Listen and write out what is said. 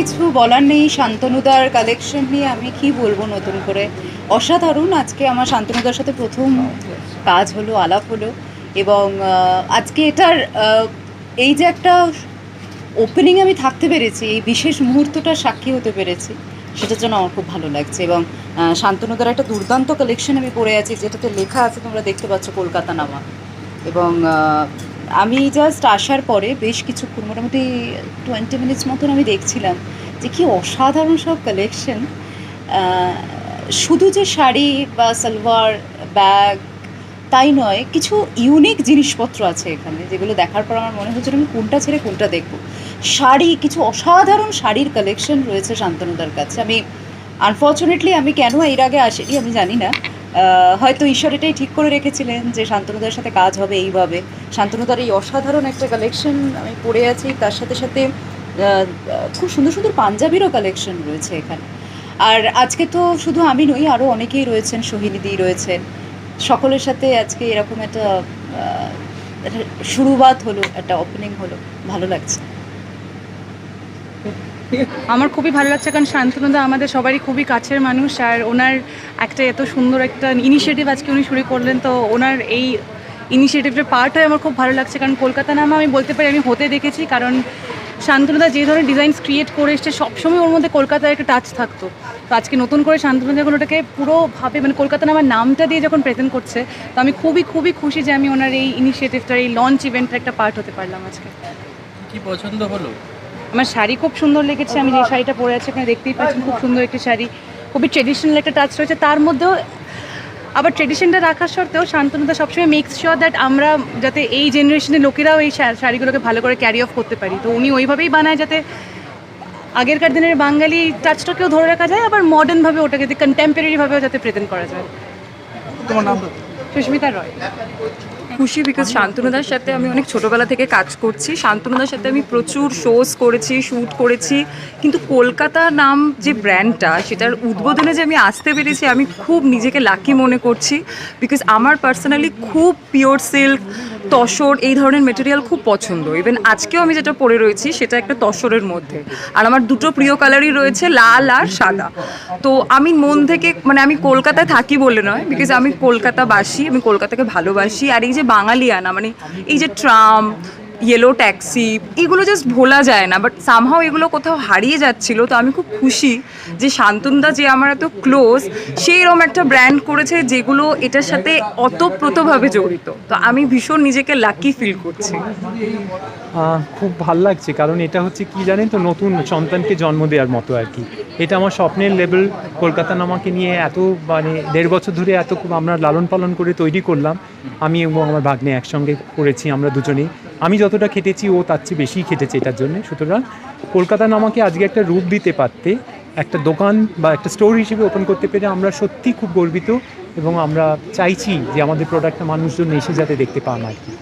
কিছু বলার নেই, শান্তনুদার কালেকশন নিয়ে আমি কি বলব নতুন করে? অসাধারণ, আজকে আমার শান্তনুদার সাথে প্রথম কাজ হলো, আলাপ হলো এবং আজকে এটার এই যে একটা ওপেনিং আমি থাকতে পেরেছি, এই বিশেষ মুহূর্তটার সাক্ষী হতে পেরেছি, সেটার জন্য আমার খুব ভালো লাগছে এবং শান্তনুদার একটা দুর্দান্ত কালেকশন আমি পড়ে আছি, যেটাতে লেখা আছে তোমরা দেখতে পাচ্ছ, কলকাতা নামা এবং আমি জাস্ট আসার পরে বেশ কিছুক্ষণ, মোটামুটি টোয়েন্টি মিনিটস মতন আমি দেখছিলাম যে কি অসাধারণ সব কালেকশন শুধু যে শাড়ি বা সালোয়ার ব্যাগ তাই নয়, কিছু ইউনিক জিনিসপত্র আছে এখানে, যেগুলো দেখার পর আমার মনে হচ্ছে আমি কোনটা ছেড়ে কোনটা দেখব। শাড়ি, কিছু অসাধারণ শাড়ির কালেকশন রয়েছে শান্তনুদার কাছে। আমি আনফর্চুনেটলি আমি কেন এর আগে আসিনি আমি জানি না হয়তো ঈশ্বর এটাই ঠিক করে রেখেছিলেন যে শান্তনুদার সাথে কাজ হবে এইভাবে। শান্তনুদার এই অসাধারণ একটা কালেকশন আমি পড়ে আছি, তার সাথে সাথে খুব সুন্দর সুন্দর পাঞ্জাবিরও কালেকশন রয়েছে এখানে। আর আজকে তো শুধু আমি নই আরও অনেকেই রয়েছেন সোহিনীদি রয়েছেন। সকলের সাথে আজকে এরকম একটা শুরুবাত হলো, একটা ওপেনিং হলো। ভালো লাগছে। আমার খুবই ভালো লাগছে কারণ শান্তনুদা আমাদের সবারই খুবই কাছের মানুষ আর ওনার একটা এত সুন্দর একটা ইনিশিয়েটিভ আজকে উনি শুরু করলেন, তো ওনার এই ইনিশিয়েটিভের পার্ট হয়ে আমার খুব ভালো লাগছে। কারণ কলকাতা নামা আমি বলতে পারি, আমি হতে দেখেছি, কারণ শান্তনুদা যে ধরনের ডিজাইনস ক্রিয়েট করে এসছে, সবসময় ওর মধ্যে কলকাতার একটা টাচ থাকতো। তো আজকে নতুন করে শান্তনু যখন ওটাকে পুরোভাবে মানে কলকাতা নামার নামটা দিয়ে যখন প্রেজেন্ট করছে, তো আমি খুবই খুবই খুশি যে আমি ওনার এই ইনিশিয়েটিভটার এই লঞ্চ ইভেন্টের একটা পার্ট হতে পারলাম আজকে। কি পছন্দ হলো? আমার শাড়ি খুব সুন্দর লেগেছে আমি যে শাড়িটা পরে আছি এখানে দেখতেই পাচ্ছেন খুব সুন্দর একটি শাড়ি। খুবই ট্রেডিশনাল একটা টাচ রয়েছে। তার মধ্যেও আবার ট্রেডিশনটা রাখার সত্ত্বেও শান্তনুদা সবসময় মেক্স শিওর দ্যাট আমরা যাতে এই জেনারেশনের লোকেরাও এই শাড়িগুলোকে ভালো করে ক্যারি অফ করতে পারি। তো উনি ওইভাবেই বানায় যাতে আগেরকার দিনের বাঙালি টাচটাকেও ধরে রাখা যায় আবার মডার্নভাবে ওটাকে কন্টেম্পোরারিভাবেও যাতে প্রেজেন্ট করা যায়। তোমার নাম? সুস্মিতা রয়। খুশি বিকজ শান্তনুদার সাথে আমি অনেক ছোটোবেলা থেকে কাজ করছি। শান্তনুদার সাথে আমি প্রচুর শোজ করেছি শ্যুট করেছি। কিন্তু কলকাতা নাম যে ব্র্যান্ডটা সেটার উদ্বোধনে যে আমি আসতে পেরেছি, আমি খুব নিজেকে লাকি মনে করছি। বিকজ আমার পার্সোনালি খুব পিওর সিল্ক তসর, এই ধরনের মেটেরিয়াল খুব পছন্দ। ইভেন আজকেও আমি যেটা পরে রয়েছি, সেটা একটা তসরের মধ্যে। আর আমার দুটো প্রিয় কালারই রয়েছে, লাল আর সাদা। তো আমি মন থেকে মানে আমি কলকাতায় থাকি বলে নয় বিকজ আমি কলকাতাবাসী, আমি কলকাতাকে ভালোবাসি। আর এই যে বাঙালিয়ানা মানে এই যে ট্রাম ইয়েলো ট্যাক্সি এগুলো জাস্ট ভোলা যায় না বাট সামহাও এগুলো কোথাও হারিয়ে যাচ্ছিল, তো আমি খুব খুশি যে শান্তনদা যে আমার এত ক্লোজ সেই এরকম একটা ব্র্যান্ড করেছে যেগুলো এটার সাথে অতপ্রতভাবে জড়িত। তো আমি ভীষণ নিজেকে লাকি ফিল করছি। খুব ভালো লাগছে, কারণ এটা হচ্ছে কি জানেন তো, নতুন সন্তানকে জন্ম দেওয়ার মতো আর কি। এটা আমার স্বপ্নের লেভেল কলকাতা নামাকে নিয়ে এত মানে দেড় বছর ধরে এত আমরা লালন পালন করে তৈরি করলাম। আমি এবং আমার ভাগ্নে একসঙ্গে করেছি, আমরা দুজনেই। আমি যতটা খেটেছি, ও তার চেয়ে বেশিই খেটেছে এটার জন্য। সুতরাং কলকাতা আমাকে আজকে একটা রূপ দিতে পারতে, একটা দোকান বা একটা স্টোর হিসেবে ওপেন করতে পেরে আমরা সত্যি খুব গর্বিত এবং আমরা চাইছি যে আমাদের প্রোডাক্টটা মানুষজন এসে যাতে দেখতে পান আর কি।